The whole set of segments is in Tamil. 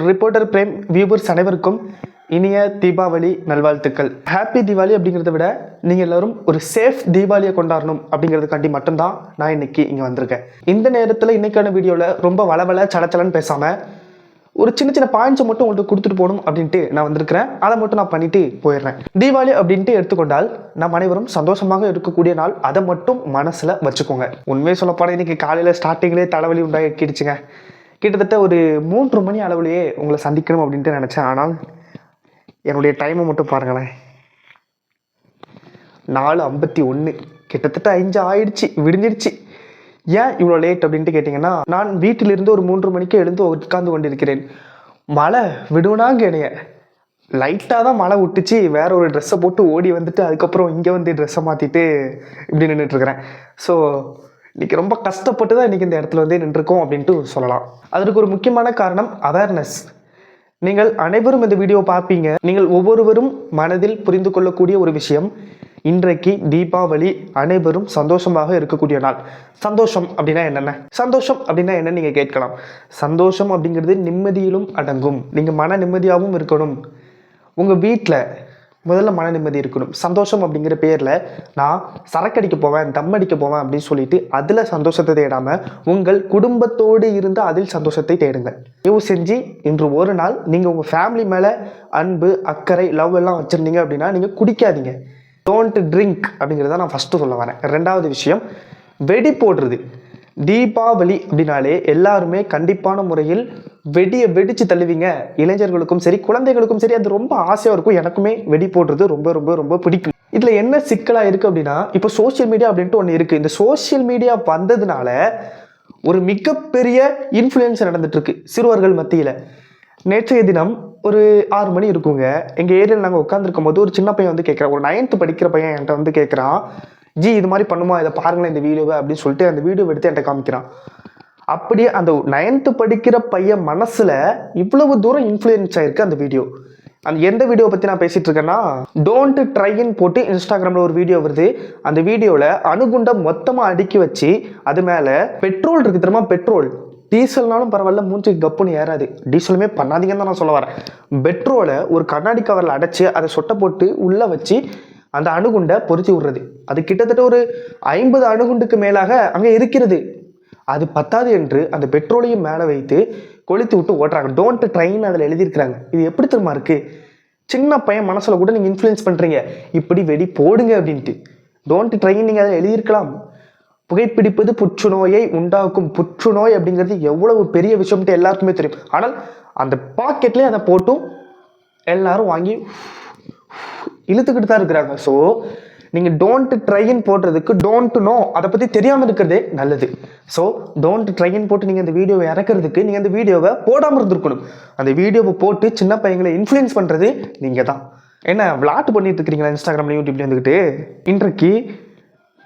ரிப்போர்ட்டர் பிரேம் வியூவர்ஸ் அனைவருக்கும் இனிய தீபாவளி நல்வாழ்த்துக்கள். ஹாப்பி தீபாவளி அப்படிங்கிறத விட நீங்கள் எல்லோரும் ஒரு சேஃப் தீபாவளியை கொண்டாடணும் அப்படிங்கிறதுக்காண்டி மட்டும்தான் நான் இன்னைக்கு இங்கே வந்திருக்கேன். இந்த நேரத்தில் இன்னைக்கான வீடியோவில் ரொம்ப வளவள சடச்சலன்னு பேசாமல் ஒரு சின்ன சின்ன பாயிண்ட்ஸை மட்டும் உங்களுக்கு கொடுத்துட்டு போகணும் அப்படின்ட்டு நான் வந்திருக்கிறேன். அதை மட்டும் நான் பண்ணிட்டு போயிடுறேன். தீபாவளி அப்படின்ட்டு எடுத்துக்கொண்டால் நம் அனைவரும் சந்தோஷமாக இருக்கக்கூடிய நாள். அதை மட்டும் மனசில் வச்சுக்கோங்க. உண்மையை சொல்லப்போனால் இன்னைக்கு காலையில் ஸ்டார்டிங்லேயே தலைவலி உண்டாக்கிடுச்சுங்க கிட்டத்தட்ட ஒரு மூன்று மணி அளவுலேயே உங்களை சந்திக்கணும் அப்படின்ட்டு நினச்சேன். ஆனால் என்னுடைய டைமை மட்டும் பாருங்களேன். நாலு ஐம்பத்தி ஒன்று கிட்டத்தட்ட அஞ்சு ஆயிடுச்சு விடிஞ்சிடுச்சு. ஏன் இவ்வளோ லேட் அப்படின்ட்டு கேட்டிங்கன்னா நான் வீட்டிலிருந்து ஒரு மூன்று மணிக்கு எழுந்து உட்கார்ந்து கொண்டிருக்கிறேன். மழை விடுவனாங்க என்னைய. லைட்டாக தான் மழை விட்டுச்சு. வேற ஒரு ட்ரெஸ்ஸை போட்டு ஓடி வந்துட்டு அதுக்கப்புறம் இங்கே வந்து ட்ரெஸ்ஸை மாற்றிட்டு இப்படி நின்றுட்டுருக்கிறேன் ஸோ இன்னைக்கு ரொம்ப கஷ்டப்பட்டு தான் இன்னைக்கு இந்த இடத்துல வந்து நின்றுருக்கோம் அப்படின்ட்டு சொல்லலாம். அதற்கு ஒரு முக்கியமான காரணம் அவேர்னஸ் நீங்கள் அனைவரும் இந்த வீடியோ பார்ப்பீங்க. நீங்கள் ஒவ்வொருவரும் மனதில் புரிந்து கொள்ளக்கூடிய ஒரு விஷயம். இன்றைக்கு தீபாவளி அனைவரும் சந்தோஷமாக இருக்கக்கூடிய நாள். சந்தோஷம் அப்படின்னா என்னென்ன? சந்தோஷம் அப்படின்னா என்ன நீங்கள் கேட்கலாம். சந்தோஷம் அப்படிங்கிறது நிம்மதியிலும் அடங்கும். நீங்கள் மன நிம்மதியாகவும் இருக்கணும். உங்கள் வீட்டில் முதல்ல மன நிம்மதி இருக்கணும். சந்தோஷம் அப்படிங்கிற பேரில் நான் சரக்கடிக்க போவேன் தம் அடிக்க போவேன் அப்படின்னு சொல்லிட்டு அதில் சந்தோஷத்தை தேடாமல் உங்கள் குடும்பத்தோடு இருந்து அதில் சந்தோஷத்தை தேடுங்கள். தயவு செஞ்சு இன்று ஒரு நாள் நீங்கள் உங்கள் ஃபேமிலி மேலே அன்பு அக்கறை லவ் எல்லாம் வச்சுருந்தீங்க அப்படின்னா நீங்கள் குடிக்காதீங்க. டோன்ட் ட்ரிங்க் அப்படிங்கிறத நான் ஃபஸ்ட்டு சொல்ல வரேன். ரெண்டாவது விஷயம் வெடி போடுறது. தீபாவளி அப்படின்னாலே எல்லாருமே கண்டிப்பான முறையில் வெடியை வெடிச்சு தள்ளுவீங்க. இளைஞர்களுக்கும் சரி குழந்தைகளுக்கும் சரி அது ரொம்ப ஆசையாக இருக்கும். எனக்குமே வெடி போடுறது ரொம்ப ரொம்ப ரொம்ப பிடிக்கும். இதில் என்ன சிக்கலாக இருக்குது அப்படின்னா இப்போ சோஷியல் மீடியா அப்படின்ட்டு ஒன்று இருக்குது இந்த சோஷியல் மீடியா வந்ததுனால ஒரு மிகப்பெரிய இன்ஃப்ளூயன்ஸ் நடந்துட்டுருக்கு சிறுவர்கள் மத்தியில். நேற்றைய தினம் ஒரு ஆறு மணி இருக்குங்க. எங்கள் ஏரியாவில் நாங்கள் உட்காந்துருக்கும் போது ஒரு சின்ன பையன் வந்து கேட்குறான் ஒரு நைன்த்து படிக்கிற பையன் என்கிட்ட வந்து கேட்குறான் ஜி இது மாதிரி பண்ணுமா? இதை பாருங்களேன் இந்த வீடியோவை அப்படின்னு சொல்லிட்டு அந்த வீடியோ எடுத்து என்கிட்ட காமிக்கிறான். அப்படியே அந்த நைன்த்து படிக்கிற பையன் மனசில் இவ்வளவு தூரம் இன்ஃப்ளூயன்ஸ் ஆயிருக்கு அந்த வீடியோ அந்த எந்த வீடியோ பற்றி நான் பேசிகிட்டு இருக்கேன்னா டோன்ட் ட்ரைன்னு போட்டு இன்ஸ்டாகிராமில் ஒரு வீடியோ வருது. அந்த வீடியோவில் அணுகுண்டை மொத்தமாக அடுக்கி வச்சு அது மேலே பெட்ரோல் இருக்குது தெரியுமா? பெட்ரோல் டீசல்னாலும் பரவாயில்ல மூஞ்சி கப்புன்னு ஏறாது. டீசலுமே பண்ணாதீங்கன்னு தான் நான் சொல்ல வரேன். பெட்ரோலை ஒரு கண்ணாடி கவரில் அடைச்சி அதை சொட்டை போட்டு உள்ளே வச்சு அந்த அணுகுண்டை பொருத்தி விடுறது. அது கிட்டத்தட்ட ஒரு ஐம்பது அணுகுண்டுக்கு மேலாக அங்கே இருக்கிறது. அது பத்தாது என்று அந்த பெட்ரோலையும் மேலே வைத்து கொளுத்தி விட்டு ஓட்டுறாங்க. டோன்ட் ட்ரைன் அதில் எழுதியிருக்கிறாங்க. இது எப்படி தெரியுமா இருக்குது சின்ன பையன் மனசில் கூட நீங்கள் இன்ஃப்ளூயன்ஸ் பண்ணுறீங்க இப்படி வெடி போடுங்க அப்படின்ட்டு. டோன்ட் ட்ரைன் நீங்கள் அதை எழுதியிருக்கலாம். புகைப்பிடிப்பது புற்றுநோயை உண்டாக்கும். புற்றுநோய் அப்படிங்கிறது எவ்வளவு பெரிய விஷயம்ட்டு எல்லாருக்குமே தெரியும். ஆனால் அந்த பாக்கெட்லேயே அதை போட்டும் எல்லாரும் வாங்கி இழுத்துக்கிட்டு தான் இருக்கிறாங்க. ஸோ நீங்கள் டோன்ட் ட்ரைன் போடுறதுக்கு டோன்ட் நோ அதை பற்றி தெரியாமல் இருக்கிறதே நல்லது. ஸோ டோன்ட் ட்ரைன் போட்டு நீங்கள் அந்த வீடியோவை இறக்குறதுக்கு நீங்கள் அந்த வீடியோவை போடாமல் இருந்திருக்கணும். அந்த வீடியோவை போட்டு சின்ன பையங்களை இன்ஃப்ளூயன்ஸ் பண்ணுறது நீங்கள் தான். என்ன விளாட்டு பண்ணிட்டு இருக்கிறீங்களா இன்ஸ்டாகிராமில் யூடியூப்ல இருந்துக்கிட்டு இன்றைக்கு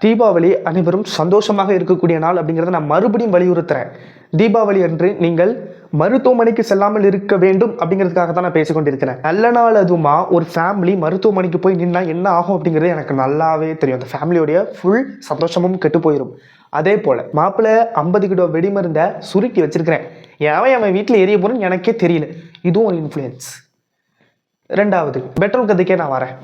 தீபாவளி அனைவரும் சந்தோஷமாக இருக்கக்கூடிய நாள் அப்படிங்கிறத நான் மறுபடியும் வலியுறுத்துறேன். தீபாவளி அன்று நீங்கள் மருத்துவமனைக்கு செல்லாமல் இருக்க வேண்டும் அப்படிங்கிறதுக்காக தான் நான் பேசிக்கொண்டிருக்கிறேன். நல்ல நாள் அதுவுமா ஒரு ஃபேமிலி மருத்துவமனைக்கு போய் நின்னா என்ன ஆகும் அப்படிங்கிறது எனக்கு நல்லாவே தெரியும். அந்த ஃபேமிலியோடைய ஃபுல் சந்தோஷமும் கெட்டு போயிடும் அதே போல் மாப்பிள்ளை ஐம்பது கிலோ வெடிமருந்தை சுருக்கி வச்சிருக்கிறேன். எவன் அவன் வீட்டில் எரிய போகிறேன்னு எனக்கே தெரியல. இதுவும் ஒரு இன்ஃப்ளூயன்ஸ் ரெண்டாவது பெட்ரோல் கதைக்கே நான் வரேன்.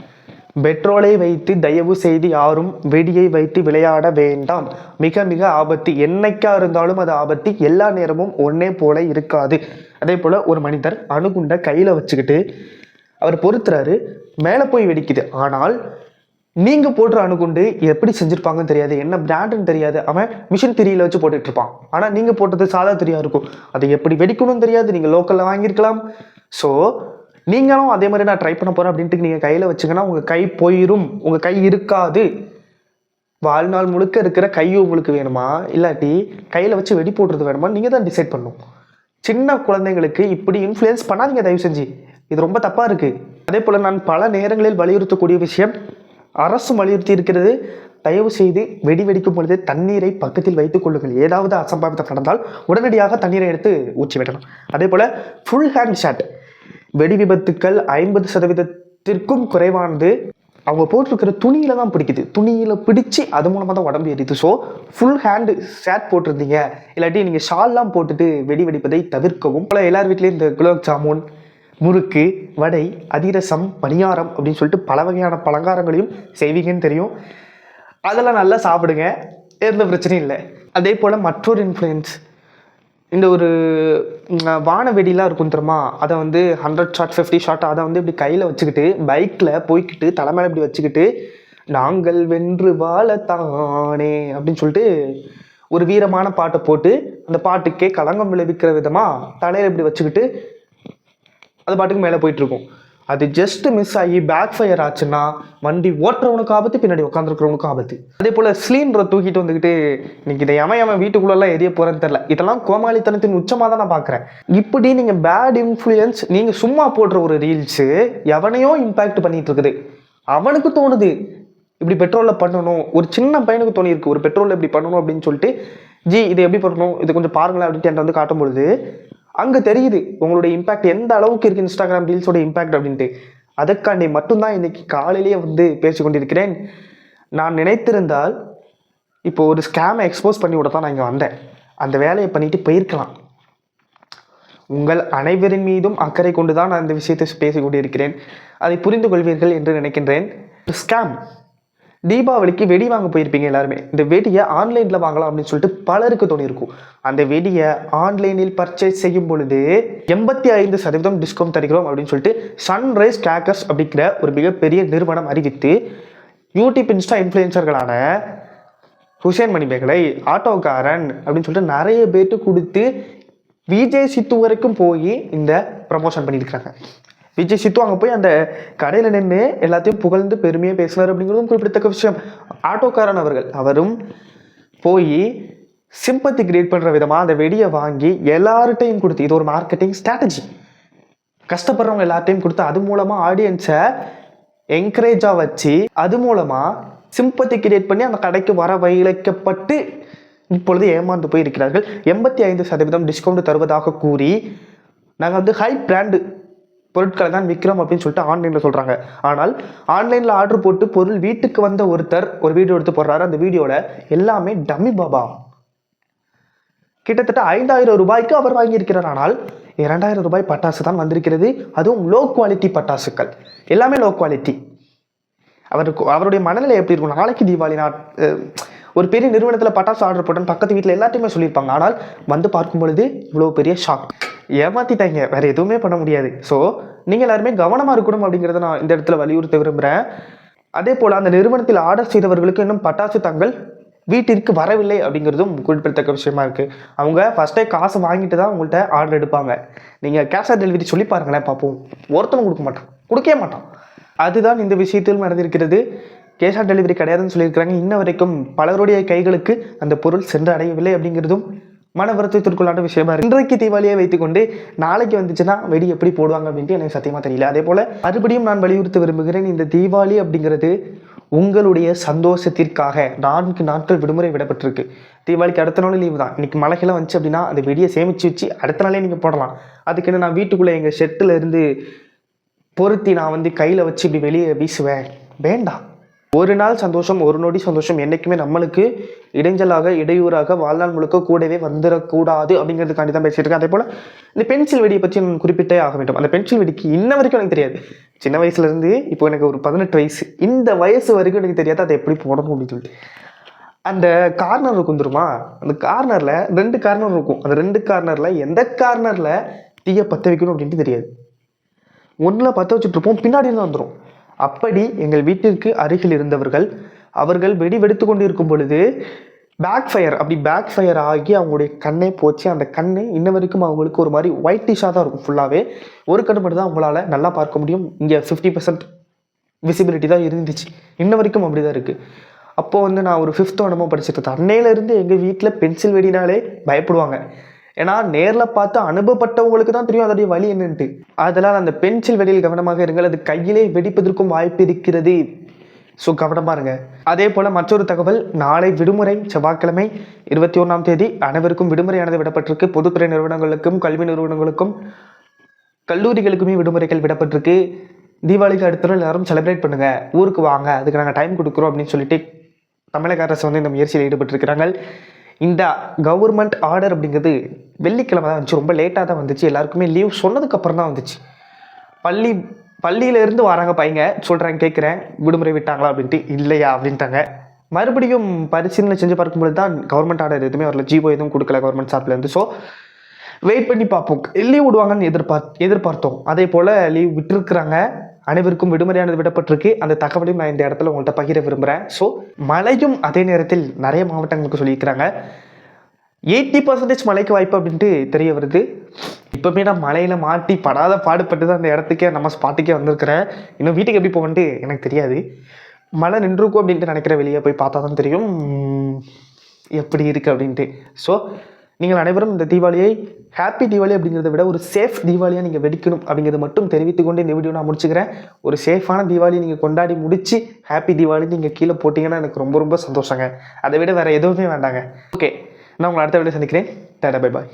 பெட்ரோலை வைத்து தயவு செய்து யாரும் வெடியை வைத்து விளையாட வேண்டாம். மிக மிக ஆபத்து. என்னைக்கா இருந்தாலும் அது ஆபத்து. எல்லா நேரமும் ஒன்னே போல இருக்காது. அதே போல் ஒரு மனிதர் அணுகுண்டை கையில் வச்சுக்கிட்டு அவர் பொறுத்துறாரு. மேலே போய் வெடிக்குது. ஆனால் நீங்கள் போடுற அணுகுண்டு எப்படி செஞ்சுருப்பாங்கன்னு தெரியாது. என்ன பிராண்டுன்னு தெரியாது. அவன் மிஷின் திரியில வச்சு போட்டுட்டு இருப்பான். ஆனால் நீங்கள் போட்டது சாதா திரியா இருக்கும். அதை எப்படி வெடிக்கணும்னு தெரியாது. நீங்கள் லோக்கலில் வாங்கியிருக்கலாம். ஸோ நீங்களும் அதே மாதிரி நான் ட்ரை பண்ண போகிறேன் அப்படின்ட்டு நீங்கள் கையில் வச்சுங்கன்னா உங்கள் கை போயிரும். உங்கள் கை இருக்காது. வாழ்நாள் முழுக்க இருக்கிற கை உங்களுக்கு வேணுமா? இல்லாட்டி கையில் வச்சு வெடி போடுறது வேணுமா? நீங்கள் தான் டிசைட் பண்ணும் சின்ன குழந்தைங்களுக்கு இப்படி இன்ஃப்ளூயன்ஸ் பண்ணாதீங்க தயவு செஞ்சு. இது ரொம்ப தப்பாக இருக்குது அதே போல் நான் பல நேரங்களில் வலியுறுத்தக்கூடிய விஷயம் அரசு வலியுறுத்தி இருக்கிறது தயவு செய்து வெடி வெடிக்கும் பொழுது தண்ணீரை பக்கத்தில் வைத்துக் கொள்ளுங்கள். ஏதாவது அசம்பாவிதம் நடந்தால் உடனடியாக தண்ணீரை எடுத்து ஊற்றி விடணும் அதே போல் ஃபுல் ஹேண்ட் ஷாட் வெடி விபத்துக்கள் ஐம்பது சதவீதத்திற்கும் குறைவானது. அவங்க போட்டிருக்கிற துணியில தான் பிடிக்குது. துணியில பிடிச்சு அது மூலமாக தான் உடம்பு எரியுது. ஸோ ஃபுல் ஹேண்டு ஷேட் போட்டிருந்தீங்க. இல்லாட்டி நீங்கள் ஷால்லாம் போட்டுட்டு வெடி வெடிப்பதை தவிர்க்கவும். போல எல்லார் வீட்லேயும் இந்த குலோப் ஜாமுன் முறுக்கு வடை அதிரசம் பணியாரம் அப்படின்னு சொல்லிட்டு பல வகையான பலகாரங்களையும் செய்வீங்கன்னு தெரியும். அதெல்லாம் நல்லா சாப்பிடுங்க. எந்த பிரச்சனையும் இல்லை. அதே போல் மற்றொரு இன்ஃப்ளூயன்ஸ் இந்த ஒரு ம், வான வெடிலாம் இருக்கும் தெரியுமா? அதை வந்து ஹண்ட்ரட் ஷாட் ஃபிஃப்டி ஷாட் அதை வந்து இப்படி கையில் வச்சுக்கிட்டு பைக்கில் போய்க்கிட்டு மேலே இப்படி வச்சுக்கிட்டு நாங்கள் வென்று வாழத்தானே அப்படின்னு சொல்லிட்டு ஒரு வீரமான பாட்டை போட்டு அந்த பாட்டுக்கே களங்கம் விளைவிக்கிற விதமாக தலையில் இப்படி வச்சுக்கிட்டு அது பாட்டுக்கு மேலே போயிட்டுருக்கும் அது ஜஸ்ட் மிஸ் ஆகி பேக் ஃபயர் ஆச்சுன்னா வண்டி ஓட்டுறவனுக்கு ஆபத்து பின்னாடி உட்காந்துருக்கிறவனுக்கு ஆபத்து. அதே போல் சிலிண்டரை தூக்கிட்டு வந்துக்கிட்டு இன்னைக்கு இதை எவன் எவன் வீட்டுக்குள்ளெல்லாம் எரிய போகிறேன்னு தெரில இதெல்லாம் கோமாளித்தனத்தின் உச்சமாக தான் நான் பார்க்குறேன். இப்படி நீங்கள் பேட் இன்ஃப்ளூயன்ஸ் நீங்கள் சும்மா போடுற ஒரு ரீல்ஸு எவனையோ இம்பேக்ட் பண்ணிட்டு இருக்குது அவனுக்கு தோணுது இப்படி பெட்ரோலில் பண்ணணும். ஒரு சின்ன பையனுக்கு தோணியிருக்கு ஒரு பெட்ரோலில் இப்படி பண்ணணும் அப்படின்னு சொல்லிட்டு ஜி இது எப்படி பண்ணணும்? இது கொஞ்சம் பாருங்களேன் அப்படின்ட்டு என்கிட்ட வந்து காட்டும் பொழுது அங்கே தெரியுது உங்களுடைய இம்பாக்ட் எந்த அளவுக்கு இருக்குது இன்ஸ்டாகிராம் ரீல்ஸோட இம்பாக்ட் அப்படின்ட்டு. அதற்காண்டி மட்டும்தான் இன்னைக்கு காலையிலேயே வந்து பேசிக்கொண்டிருக்கிறேன் நான் நினைத்திருந்தால் இப்போ ஒரு ஸ்கேமை எக்ஸ்போஸ் பண்ணி விட தான் நான் இங்கே வந்தேன். அந்த வேலையை பண்ணிட்டு போயிருக்கலாம். உங்கள் அனைவரின் மீதும் அக்கறை கொண்டு தான் நான் இந்த விஷயத்தை பேசிக்கொண்டிருக்கிறேன் அதை புரிந்து கொள்வீர்கள் என்று நினைக்கின்றேன். ஸ்கேம் தீபாவளிக்கு வெடி வாங்க போயிருப்பீங்க எல்லாருமே. இந்த வெடியை ஆன்லைனில் வாங்கலாம் அப்படின்னு சொல்லிட்டு பலருக்கு தோணியிருக்கும். அந்த வெடியை ஆன்லைனில் பர்ச்சேஸ் செய்யும் பொழுது எண்பத்தி ஐந்து சதவீதம் டிஸ்கவுண்ட் தருகிறோம் அப்படின்னு சொல்லிட்டு சன்ரைஸ் கேக்கர்ஸ் அப்படிங்கிற ஒரு மிகப்பெரிய நிறுவனம் அறிவித்து யூடியூப் இன்ஸ்டா இன்ஃப்ளூயன்சர்களான ஹுசேன் மணிமேகலை ஆட்டோக்காரன் அப்படின்னு சொல்லிட்டு நிறைய பேர்ட்டு கொடுத்து விஜய் சித்து வரைக்கும் போய் இந்த ப்ரமோஷன் பண்ணியிருக்கிறாங்க. விஜய் சித்து அங்கே போய் அந்த கடையில் நின்று எல்லாத்தையும் புகழ்ந்து பெருமையாக பேசினார் அப்படிங்கிறதும் குறிப்பிடத்தக்க விஷயம். ஆட்டோக்காரன் அவர்கள் அவரும் போய் சிம்பத்தி கிரியேட் பண்ணுற விதமாக அந்த வெடியை வாங்கி எல்லார்ட்டையும் கொடுத்து இது ஒரு மார்க்கெட்டிங் ஸ்ட்ராட்டஜி கஷ்டப்படுறவங்க எல்லார்ட்டையும் கொடுத்து அது மூலமாக ஆடியன்ஸை என்கரேஜாக வச்சு அது மூலமாக சிம்பத்தி கிரியேட் பண்ணி அந்த கடைக்கு வர வைக்கப்பட்டு இப்பொழுது ஏமாந்து போய் இருக்கிறார்கள் எண்பத்தி ஐந்து சதவீதம் டிஸ்கவுண்ட் தருவதாக கூறி நாங்கள் வந்து ஹை பிராண்டு பொருட்களை தான் விற்கிறோம் அப்படின்னு சொல்லிட்டு ஆன்லைனில் சொல்கிறாங்க ஆனால் ஆன்லைனில் ஆர்டர் போட்டு பொருள் வீட்டுக்கு வந்த ஒருத்தர் ஒரு வீடியோ எடுத்து போடுறாரு. அந்த வீடியோவில் எல்லாமே டம்மி பாபா. கிட்டத்தட்ட ஐந்தாயிரம் ரூபாய்க்கு அவர் வாங்கியிருக்கிறார். ஆனால் இரண்டாயிரம் ரூபாய் பட்டாசு தான் வந்திருக்கிறது. அதுவும் லோ குவாலிட்டி பட்டாசுக்கள். எல்லாமே லோ குவாலிட்டி அவருக்கு அவருடைய மனநிலை எப்படி இருக்கும் நாளைக்கு தீபாவளி நான் ஒரு பெரிய நிறுவனத்தில் பட்டாசு ஆர்டர் போட்டேன்னு பக்கத்து வீட்டில் எல்லாத்தையுமே சொல்லியிருப்பாங்க. ஆனால் வந்து பார்க்கும் பொழுது இவ்வளோ பெரிய ஷாக் ஏமாத்திட்டாங்க. வேறு எதுவுமே பண்ண முடியாது. ஸோ நீங்கள் எல்லாருமே கவனமாக இருக்கணும் அப்படிங்கிறத நான் இந்த இடத்துல வலியுறுத்த விரும்புகிறேன் அதே போல் அந்த நிறுவனத்தில் ஆர்டர் செய்தவர்களுக்கு இன்னும் பட்டாசு தங்கள் வீட்டிற்கு வரவில்லை அப்படிங்கிறதும் குறிப்பிடத்தக்க விஷயமா இருக்குது அவங்க ஃபஸ்ட்டே காசு வாங்கிட்டு தான் உங்கள்கிட்ட ஆர்டர் எடுப்பாங்க. நீங்கள் கேஷ் ஆன் டெலிவரி சொல்லி பாருங்களேன் பார்ப்போம். ஒருத்தனும் கொடுக்க மாட்டான். கொடுக்கவே மாட்டான். அதுதான் இந்த விஷயத்தில் நடந்திருக்கிறது. கேஷ் ஆன் டெலிவரி கிடையாதுன்னு சொல்லியிருக்கிறாங்க. இன்ன வரைக்கும் பலருடைய கைகளுக்கு அந்த பொருள் சென்று அடையவில்லை அப்படிங்கிறதும் மன வருத்தத்திற்குள்ளான விஷயமா இருக்கு. இன்றைக்கு தீபாவளியை வைத்துக்கொண்டு நாளைக்கு வந்துச்சுன்னா வெடி எப்படி போடுவாங்க அப்படின்ட்டு எனக்கு சத்தியமா தெரியல. அதே போல மறுபடியும் நான் வலியுறுத்த விரும்புகிறேன் இந்த தீபாவளி அப்படிங்கிறது உங்களுடைய சந்தோஷத்திற்காக நான்கு நாட்கள் விடுமுறை விடப்பட்டிருக்கு. தீபாவளிக்கு அடுத்த நாள் லீவு தான். இன்னைக்கு மலைகளை வந்துச்சு அப்படின்னா அந்த வெடியை சேமிச்சு வச்சு அடுத்த நாளே நீங்கள் போடலாம். அதுக்குன்னு நான் வீட்டுக்குள்ளே எங்கள் ஷெட்டில் இருந்து பொருத்தி நான் வந்து கையில் வச்சு இப்படி வெளியே வீசுவேன்? வேண்டாம். ஒரு நாள் சந்தோஷம் ஒரு நொடி சந்தோஷம் என்றைக்குமே நம்மளுக்கு இடைஞ்சலாக இடையூறாக வாழ்நாள் முழுக்க கூடவே வந்துடக்கூடாது அப்படிங்கிறதுக்காண்டி தான் பேசிட்டு இருக்கேன். அதே போல் இந்த பென்சில் வெடியை பற்றி நான் குறிப்பிட்டே ஆக வேண்டும். அந்த பென்சில் வெடிக்கு இன்ன வரைக்கும் எனக்கு தெரியாது. சின்ன வயசுலேருந்து இப்போ எனக்கு ஒரு பதினெட்டு வயசு. இந்த வயசு வரைக்கும் எனக்கு தெரியாது அதை எப்படி போடணும் அப்படின்னு சொல்லிட்டு. அந்த கார்னர் இருக்கும் தெரியுமா? அந்த கார்னரில் ரெண்டு கார்னர் இருக்கும். அந்த ரெண்டு கார்னரில் எந்த கார்னரில் தீயை பற்ற வைக்கணும் அப்படின்ட்டு தெரியாது. ஒன்றில் பற்ற வச்சுட்ருப்போம் பின்னாடி இருந்து வந்துடும் அப்படி எங்கள் வீட்டிற்கு அருகில் இருந்தவர்கள் அவர்கள் வெடி வெடித்து கொண்டிருக்கும் பொழுது பேக் ஃபயர் அப்படி பேக் ஃபயர் ஆகி அவங்களுடைய கண்ணே போச்சு. அந்த கண்ணு இன்ன வரைக்கும் அவங்களுக்கு ஒரு மாதிரி ஒயிட் டிஷாக தான் இருக்கும் ஃபுல்லாகவே ஒரு கண்ணு மட்டும் தான் அவங்களால நல்லா பார்க்க முடியும். இங்கே ஃபிஃப்டி பர்சன்ட் விசிபிலிட்டி தான் இருந்துச்சு. இன்ன வரைக்கும் அப்படி தான் இருக்குது அப்போது வந்து நான் ஒரு ஃபிஃப்த்தோ என்னமோ படிச்சுட்டு இருந்தேன் அன்னையிலேருந்து எங்கள் வீட்டில் பென்சில் வெடினாலே பயப்படுவாங்க. ஏன்னா நேரில் பார்த்து அனுபவப்பட்டவங்களுக்கு தான் தெரியும் அதோடைய வழி என்னன்ட்டு. அதனால் அந்த பென்சில் வெளியில் கவனமாக இருங்கள். அது கையிலே வெடிப்பதற்கும் வாய்ப்பு இருக்கிறது. ஸோ கவனமாக இருங்க. அதே போல் மற்றொரு தகவல். நாளை விடுமுறை செவ்வாய்க்கிழமை இருபத்தி ஒன்றாம் தேதி அனைவருக்கும் விடுமுறையானது விடப்பட்டிருக்கு. பொதுத்துறை நிறுவனங்களுக்கும் கல்வி நிறுவனங்களுக்கும் கல்லூரிகளுக்குமே விடுமுறைகள் விடப்பட்டிருக்கு. தீபாவளிக்கு அடுத்த நாள் எல்லாரும் செலிப்ரேட் பண்ணுங்க. ஊருக்கு வாங்க. அதுக்கு நாங்கள் டைம் கொடுக்குறோம் அப்படின்னு சொல்லிட்டு தமிழக அரசு வந்து இந்த முயற்சியில் ஈடுபட்டிருக்கிறாங்க இந்த கவர்மெண்ட் ஆர்டர் அப்படிங்கிறது வெள்ளிக்கிழமை தான் வந்துச்சு. ரொம்ப லேட்டாக தான் வந்துச்சு. எல்லாருக்குமே லீவ் சொன்னதுக்கப்புறம் தான் வந்துச்சு. பள்ளி பள்ளியிலேருந்து வராங்க பையங்க. சொல்கிறாங்க கேட்குறேன் விடுமுறை விட்டாங்களா அப்படின்ட்டு இல்லையா அப்படின்ட்டாங்க. மறுபடியும் பரிசீலனை செஞ்சு பார்க்கும்போது தான் கவர்மெண்ட் ஆர்டர் எதுவுமே வரல. ஜிபோ எதுவும் கொடுக்கல கவர்மெண்ட் சார்பிலேருந்து ஸோ வெயிட் பண்ணி பார்ப்போம். லீவ் விடுவாங்கன்னு எதிர்பார்த்து எதிர்பார்த்தோம். அதே போல் லீவ் விட்டுருக்குறாங்க. அனைவருக்கும் விடுமுறையானது விடப்பட்டிருக்கு. அந்த தகவலையும் நான் இந்த இடத்துல உங்கள்கிட்ட பகிர விரும்புகிறேன் ஸோ மழையும் அதே நேரத்தில் நிறைய மாவட்டங்களுக்கு சொல்லியிருக்கிறாங்க. எயிட்டி பர்சன்டேஜ் மழைக்கு வாய்ப்பு அப்படின்ட்டு தெரிய வருது. இப்போமே நான் மழையில் மாட்டி படாத பாடுபட்டு தான் அந்த இடத்துக்கே நம்ம ஸ்பாட்டுக்கே வந்திருக்கிறேன். இன்னும் வீட்டுக்கு எப்படி போகன்ட்டு எனக்கு தெரியாது. மழை நின்றுக்கும் அப்படின்ட்டு நினைக்கிற வெளியே போய் பார்த்தா தான் தெரியும் எப்படி இருக்குது அப்படின்ட்டு. ஸோ நீங்கள் அனைவரும் இந்த தீபாவளியை ஹாப்பி தீபாவளி அப்படிங்கிறத விட ஒரு சேஃப் தீபாவளியாக நீங்கள் வெடிக்கணும் அப்படிங்கிறத மட்டும் தெரிவித்து கொண்டு இந்த வீடியோ நான் முடிச்சுக்கிறேன். ஒரு சேஃபான தீபாவளி நீங்கள் கொண்டாடி முடித்து ஹாப்பி தீபாவளி நீங்கள் கீழே போட்டிங்கன்னா எனக்கு ரொம்ப ரொம்ப சந்தோஷங்க. அதை விட வேறு எதுவுமே வேண்டாங்க. ஓகே நான் உங்களை அடுத்த வீடியோ சந்திக்கிறேன். Data bye bye